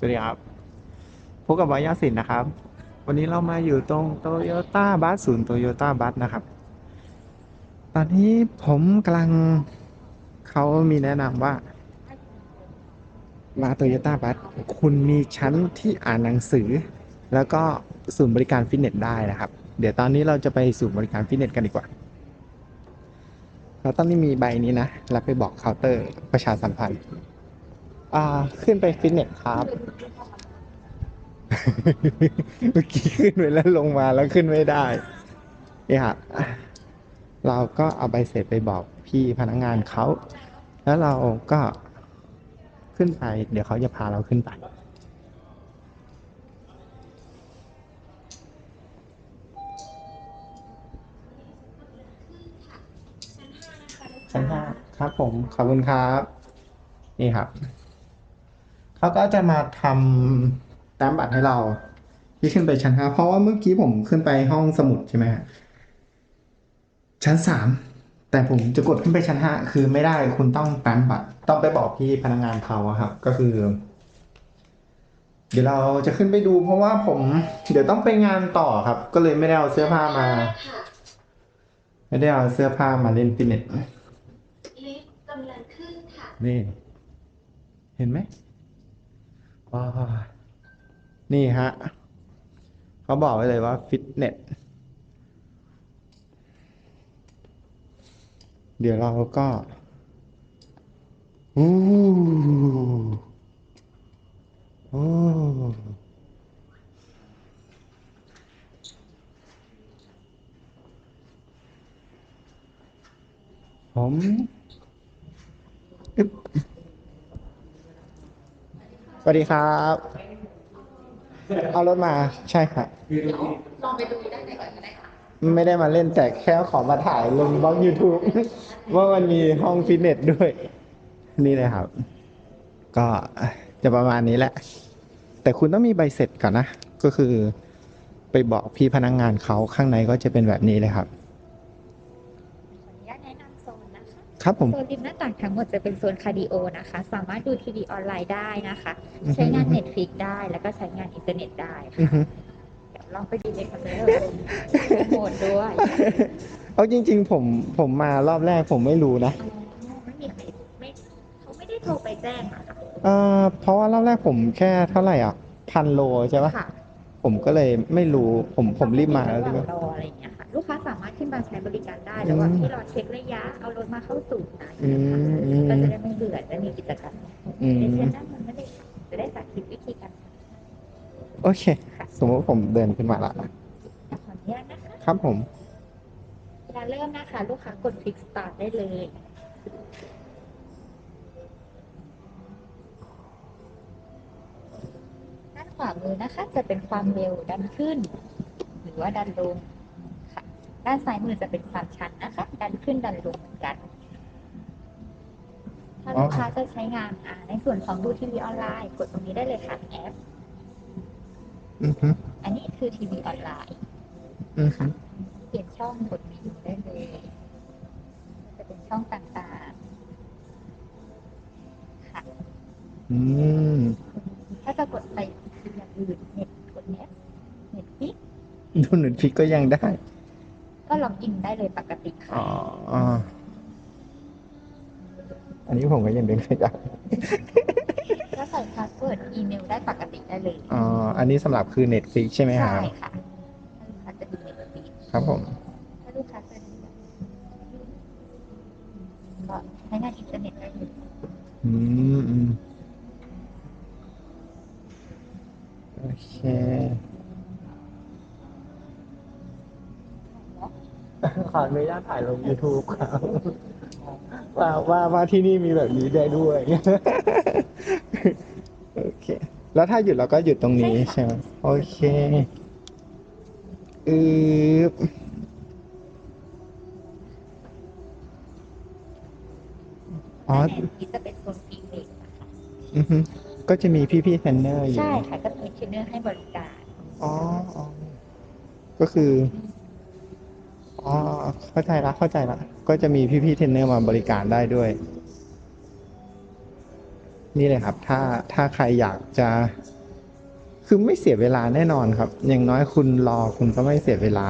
สวัสดีครับ พบกับวายาสินนะครับ วันนี้เรามาอยู่ตรงโตโยต้าบัสศูนย์โตโยต้าบัสนะครับ ตอนนี้ผมกำลังเขามีแนะนำว่า มาโตโยต้าบัสคุณมีชั้นที่อ่านหนังสือ แล้วก็ศูนย์บริการฟิตเนสได้นะครับ เดี๋ยวตอนนี้เราจะไปศูนย์บริการฟิตเนสกันดีกว่า เราต้องมีใบนี้นะแล้วไปบอกเคาน์เตอร์ประชาสัมพันธ์ อ่า ขึ้นไปฟิตเนสครับ เมื่อกี้ขึ้นไปแล้วลงมาแล้วขึ้นไม่ได้เนี่ยครับเราก็เอาใบเสร็จไปบอกพี่พนักงานเขา แล้วเราก็ขึ้นไป เดี๋ยวเขาจะพาเราขึ้นไปชั้นห้าครับผม ขอบคุณครับ นี่ครับ เขาก็จะมาทำแต้มบัตรให้เรา ที่ขึ้นไปชั้นห้าเพราะว่าเมื่อกี้ผมขึ้นไปห้องสมุดใช่ไหมฮะชั้นสามแต่ผมจะกดขึ้นไปชั้นห้าคือไม่ได้คุณต้องแต้มบัตรต้องไปบอกพี่พนักงานเขาอะครับ ก็คือ เดี๋ยวเราจะขึ้นไปดู เพราะว่าผม เดี๋ยวต้องไปงานต่อครับ ก็เลยไม่ได้เอาเสื้อผ้ามา ไม่ได้เอาเสื้อผ้ามาเล่นฟิตเนสลิฟต์กำลังขึ้นค่ะนี่เห็นไหมว้าว นี่ฮะ เขาบอกไว้เลยว่าฟิตเนส เดี๋ยวเราก็อู้โอ้ผมอึ๊บส วัสดีครับ เอารถมาใช่ครับลองไปดูได้ไหนก่อนก็ได้ค่ะไม่ได้มาเล่นแต่แค่ขอมาถ่ายลงบล็อก YouTube ว่ามันมีห้องฟิตเนสด้วย นี่เลยครับ ก็จะประมาณนี้แหละ แต่คุณต้องมีใบเสร็จก่อนนะ ก็คือไปบอกพี่พนักงงานเขาข้างในก็จะเป็นแบบนี้เลยครับ ขออนุญาตแนะนำโซนนะ คะครับผม โซนริมหน้าต่างทั้งหมดจะเป็นโซนคาร์ดิโอนะคะ สามารถดูทีวีออนไลน์ได้นะคะ อือฮึ ใช้งาน Netflix ได้แล้วก็ใช้งานอินเทอร์เน็ตได้อืค่ะอฮึ เดี๋ยวลองไปดูในคอนเทนเนอร์โหมดด้วย เอาจริง ๆ ผมผมมารอบแรกผมไม่รู้นะอ๋อไม่มีใครไม่เขาไม่ได้โทรไปแจ้งอะค่ะเอ่อเพราะว่ารอบแรกผมแค่เท่าไหร่อะพันโลใช่ปะค่ะ ผมก็เลยไม่รู้ผมผมรีบมาแล้วระหรีบว่างมารออะไรอย่างเงี้ยค่ะลูกค้าสามารถขึ้นมาใช้บริการได้ระหว่างที่รอเช็คระยะเอารถมาเข้าสู่ไหนอืมอืม ก็จะได้ไม่เบื่อจะมีกิจกรรมอืมเดี๋ยวเชิญด้านบนไม่ได้ค่ะจะได้สาธิตวิธีการโอเค สมมติว่าผมเดินขึ้นมาละขออนุญาตนะคะครับผม เวลาเริ่มนะคะ ลูกค้ากดคลิก start ได้เลย ด้านขวา มือนะคะ จะเป็นความเร็วดันขึ้น หรือว่าดันลงค่ะ ด้านซ้ายมือจะเป็นความชันนะคะ ดันขึ้นดันลงเหมือนกัน ถ้าลูกค้าจะใช้งานอ่าในส่วนของดูทีวีออนไลน์ กดตรงนี้ได้เลยค่ะแอปอือฮึอันนี้คือทีวีออนไลน์อือฮึเปลี่ยนช่องกดเมนูได้เลยจะเป็นช่องต่างๆ ค่ะอืมถ้าจะกดไป อย่างอื่นเน็ตกดเน็ตเน็ตฟิกดูหนุนพริกก็ยังได้ ก็ล็อกอินได้เลยปกติค่ะ อ๋ออ๋ออันนี้ผมก็ยังเดินไม่ได้ถ้าใส่พาสเวิร์ดอีเมลได้ปกติได้เลยอ๋ออันนี้สำหรับคือ Netflix ใช่ไหมคใช่รับค่ะถ้าลูกค้าจะดูเน็ตฟิกครับผม ถ้าลูกค้าจะดูก็ใช้งานอินเทอร์เน็ตได้เลย อืมอืมโอ เคขออนุญาตถ่ายลง YouTube ครับว่าว่าว่าที่นี่มีแบบนี้ได้ด้วย โอเค แล้วถ้าหยุดเราก็หยุดตรงนี้ใช่ไหมโอเคอืบอ๋อด้านในนี้จะเป็นโซนฟรีเวทนะคะอือฮึก็จะมีพี่ๆเทรนเนอร์อยู่ ใช่ค่ะก็มี เทรนเนอร์ให้บริการ อ๋ออก็คือ อ๋อ เข้าใจละ เข้าใจละ ก็จะมีพี่ๆเทรนเนอร์มาบริการได้ด้วย นี่เลยครับ ถ้า ถ้าใครอยากจะ คือไม่เสียเวลาแน่นอนครับ อย่างน้อยคุณรอคุณก็ไม่เสียเวลา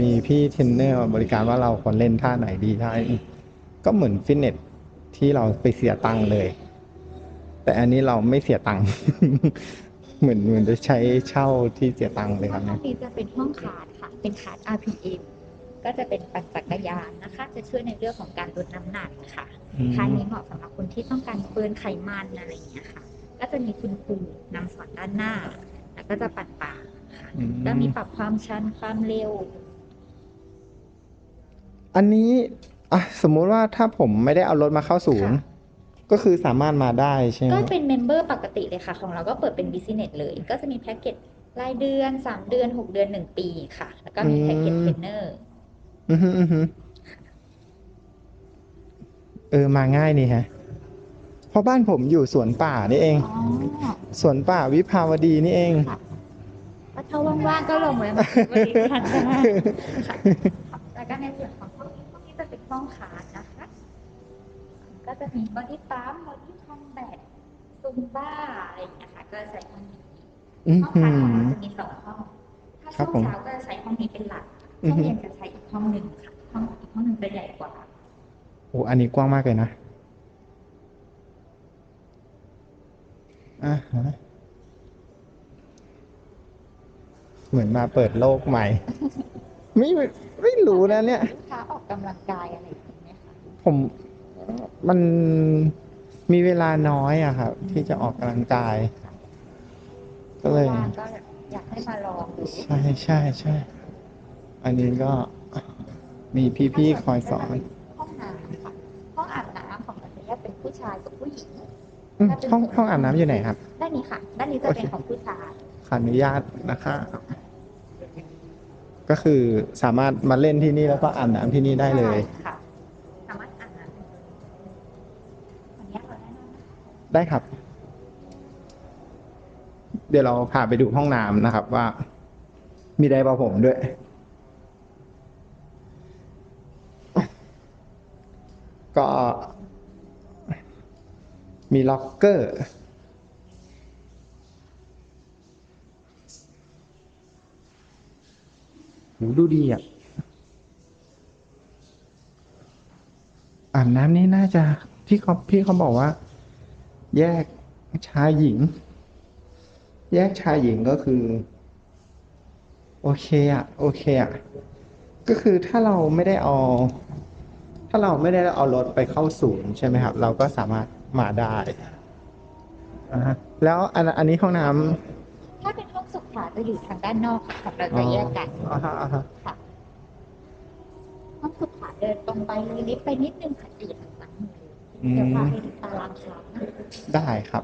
มีพี่เทรนเนอร์บริการว่าเราควรเล่นท่าไหนดีท่าไหนก็เหมือนฟิตเนสที่เราไปเสียตังค์เลย แต่อันนี้เราไม่เสียตังค์เหมือนเหมือนจะใช้เช่าที่เสียตังค์เลยครับห้เนี่อยงนี้จะเป็นห้องคาร์ดค่ะ เป็นคาร์ด RPM ก็จะเป็นปั่นจักรยานนะคะ จะช่วยในเรื่องของการลดน้ำหนักค่ะอืมคาร์ดนี้เหมาะสำหรับคนที่ต้องการเบิร์นไขมันอะไรอย่างเงี้ยค่ะ ก็จะมีคุณครูนำสอนด้านหน้า แล้วก็จะปั่นป่าค่ะอืม แล้วมีปรับความชันความเร็ว อันนี้อะสมมุติว่าถ้าผมไม่ได้เอารถมาเข้าศูนย์ค่ะก็คือสามารถมาได้ใช่ไหมก็เป็นเมมเบอร์ปกติเลยค่ะ ของเราก็เปิดเป็นบิสเนสเลย ก็จะมีแพ็กเกจรายเดือน3เดือน6เดือน1ปีค่ะ แล้วก็มีแพ็กเกจเทรนเนอร์อือฮึอือฮึเออมาง่ายนี่ฮะเพราะบ้านผมอยู่สวนป่านี่เองอ๋อสวนป่าวิภาวดีนี่เองค่ะก็ ถ้าว่างๆก็ลงแวะมาบริการได้ค่ะแล้วก็ในส่วนของห้องนี้ห้องนี้จะเป็นห้องคาร์ดนะคะ ก็จะมีบอดี้ปั๊มบอดี้คอมแบทซุมบ้าอะไรอย่างเงี้ยค่ะก็ใช้ห้องนี้อือห้องหืคาร์ดของอเราจะมีสองห้อง ถ้าครัช่บวงผมเช้าก็จะใช้ห้องนี้เป็นหลักอือช่วงฮึเย็นจะใช้อีกห้องหนึ่งค่ะห้องอีกห้องหนึ่งจะใหญ่กว่าโอ้อันนี้กว้างมากเลยนะอ่าฮะ เหมือนมาเปิดโลกใหม่ ไม่ไม่รู้นะเนี่ย ลูกค้าออกกำลังกายอะไรอย่างเงี้ยค่ะผมมันมีเวลาน้อยอะครับ ที่จะออกกำลังกาย ก็เลย ว่างก็อยากให้มาลองดูใช่ใช่ใช่อันนี้ก็มีพี่ๆคอยสอน ห้องน้ำค่ะ ห้องอาบน้ำของเราจะแยกเป็นผู้ชายกับผู้หญิง อืมห้องห้องอาบน้ำอยู่ไหนครับ ด้านนี้ค่ะ ด้านนี้จะเป็นของผู้ชาย ขออนุญาตนะคะ ก็คือสามารถมาเล่นที่นี่แล้วก็อาบน้ำที่นี่ได้เลย ใช่ค่ะ สามารถอาบน้ำได้เลยอันนี้เราแนะนำนะคะได้ครับ เดี๋ยวเราพาไปดูห้องน้ำนะครับว่า มีไดร์เป่าผมด้วย ก็มีล็อกเกอร์ หนูดูดีอะอาบน้ำนี่น่าจะพี่เขาพี่เขาบอกว่า แยกชายหญิง แยกชายหญิงก็คือ โอเคอะโอเคอะก็คือถ้าเราไม่ได้เอาถ้าเราไม่ได้เอารถไปเข้าศูนย์ใช่ไหมครับ เราก็สามารถมาได้อ่าแล้วอันอันนี้ห้องน้ำ ถ้าเป็นห้องสุขาจะอยู่ทางด้านนอกค่ะของเราจะแยกกันอ่าฮะอ่าฮะค่ะห้องสุขาเดินตรงไปเลยลิฟต์ไปนิดนึงค่ะจะอยู่ทางซ้ายมือเลยอืเดี๋ยวพามไปดูตารางชาร์จนะได้ครับ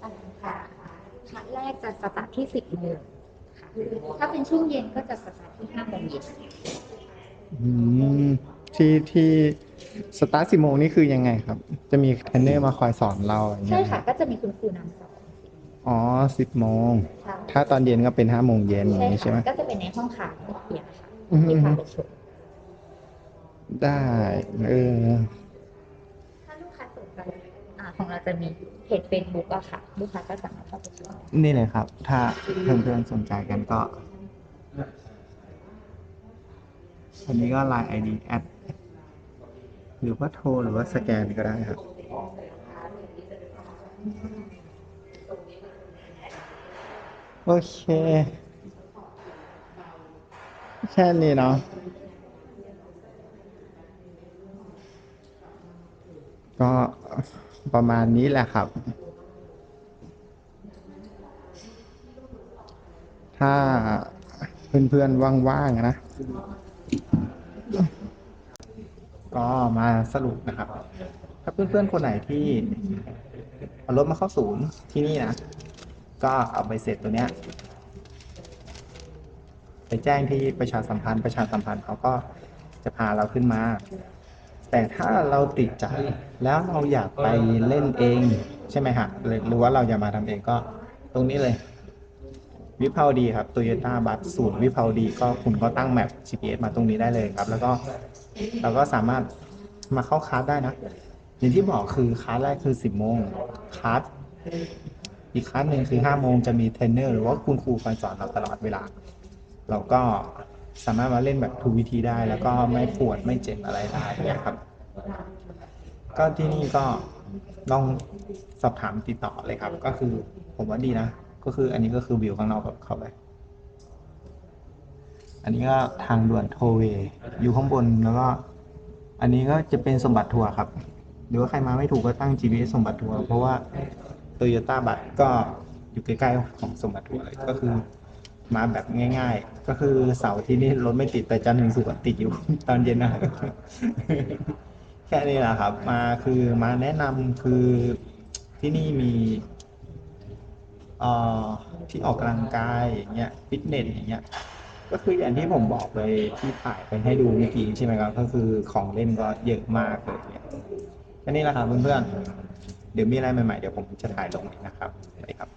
ตารางชาร์จครั้งแรกจะสตาร์ทที่สิบโมงค่ะถ้าเป็นช่วงเย็นก็จะสตาร์ทที่ห้าโมงเย็นอืม ที่ที่สตาร์ทสิโมงนี่คือยังไงครับ จะมีเทรนเนอร์มาคอยสอนเราอย่างเงี้ใช่ยค่ะ ก็จะมีคุณครูนำสอนอ๋อสิบโมงใช่ถ้าตอนเย็นก็เป็นห้าโมงเย็นอย่างใช่นี้ใช่ไหม ค่ะก็จะเป็นในห้องขาเพียงค่ะอืม ที่พาไปชมได้เออถ้าลูกค้าสนใจอ่าของเราจะมีเพจเฟซบุ๊กอะค่ะ ลูกค้าก็สามารถเข้าไปชม นี่เลยครับ ถ้าเพื่อนๆสนใจกันก็อันนี้ก็ Line ID แอด หรือว่าโทรหรือว่าสแกนก็ได้ครับโอเค แค่นี้เนาะก็ประมาณนี้แหละครับ ถ้าเพื่อนๆว่างๆนะ ก็มาสรุปนะครับ ถ้าเพื่อนๆคนไหนที่เอารถมาเข้าศูนย์ที่นี่นะ ก็เอาไปเสร็จตัวเนี้ยไปแจ้งที่ประชาสัมพันธ์ประชาสัมพันธ์เขาก็จะพาเราขึ้นมา แต่ถ้าเราติดใจแล้วเราอยากไปเล่นเองใช่ไหมฮะหรือว่าเราอยากมาทำเองก็ตรงนี้เลย วิภาวดีครับโตโยต้าบัสศูนย์วิภาวดีก็คุณก็ตั้งแมป GPS มาตรงนี้ได้เลยครับ แล้วก็ เราก็สามารถมาเข้าคลาสได้นะอย่างที่บอกคือคลาสแรกคือ10โมงคลาสอีกคลาสหนึ่งคือ5โมงจะมีเทรนเนอร์หรือว่าคุณครูคอยสอนเราตลอดเวลา เราก็สามารถมาเล่นแบบทูกวิธีได้ แล้วก็ไม่ปวดไม่เจ็บอะไรได้เนี่ยครับ ก็ที่นี่ก็ลองสอบถามติดต่อเลยครับ ก็คือผมว่าดีนะ ก็คืออันนี้ก็คือวิวข้างนอกแบบเข้าไป อันนี้ก็ทางด่วนโทเวย์อยู่ข้างบนแล้วก็ อันนี้ก็จะเป็นสมบัติทัวร์ครับ หรือว่าใครมาไม่ถูกก็ตั้ง GPS สมบัติทัวร์เพราะว่าโตโยต้าบัตก็อยู่ใกล้ๆของสมบัติทัวร์เลยก็คือมาแบบง่ายๆ ก็คือเสาร์ที่นี่รถไม่ติดแต่จันทร์ถึงศุกร์ติดอยู่ ตอนเย็นนะแค่นี้แหละครับ มาคือมาแนะนำคือที่นี่มีเอ่อที่ออกกำลังกายอย่างเงี้ยฟิตเนสอย่างเงี้ย ก็คืออย่างที่ผมบอกไปที่ถ่ายไปให้ดูเมื่อกี้ใช่ไหมครับ ก็คือของเล่นก็เยอะมากเลยเนี่ยแค่นี้แหละครับเพื่อนๆเดี๋ยวมีอะไรใหม่ๆ เดี๋ยวผมจะถ่ายลงอีกนะครับสวัสดีครับ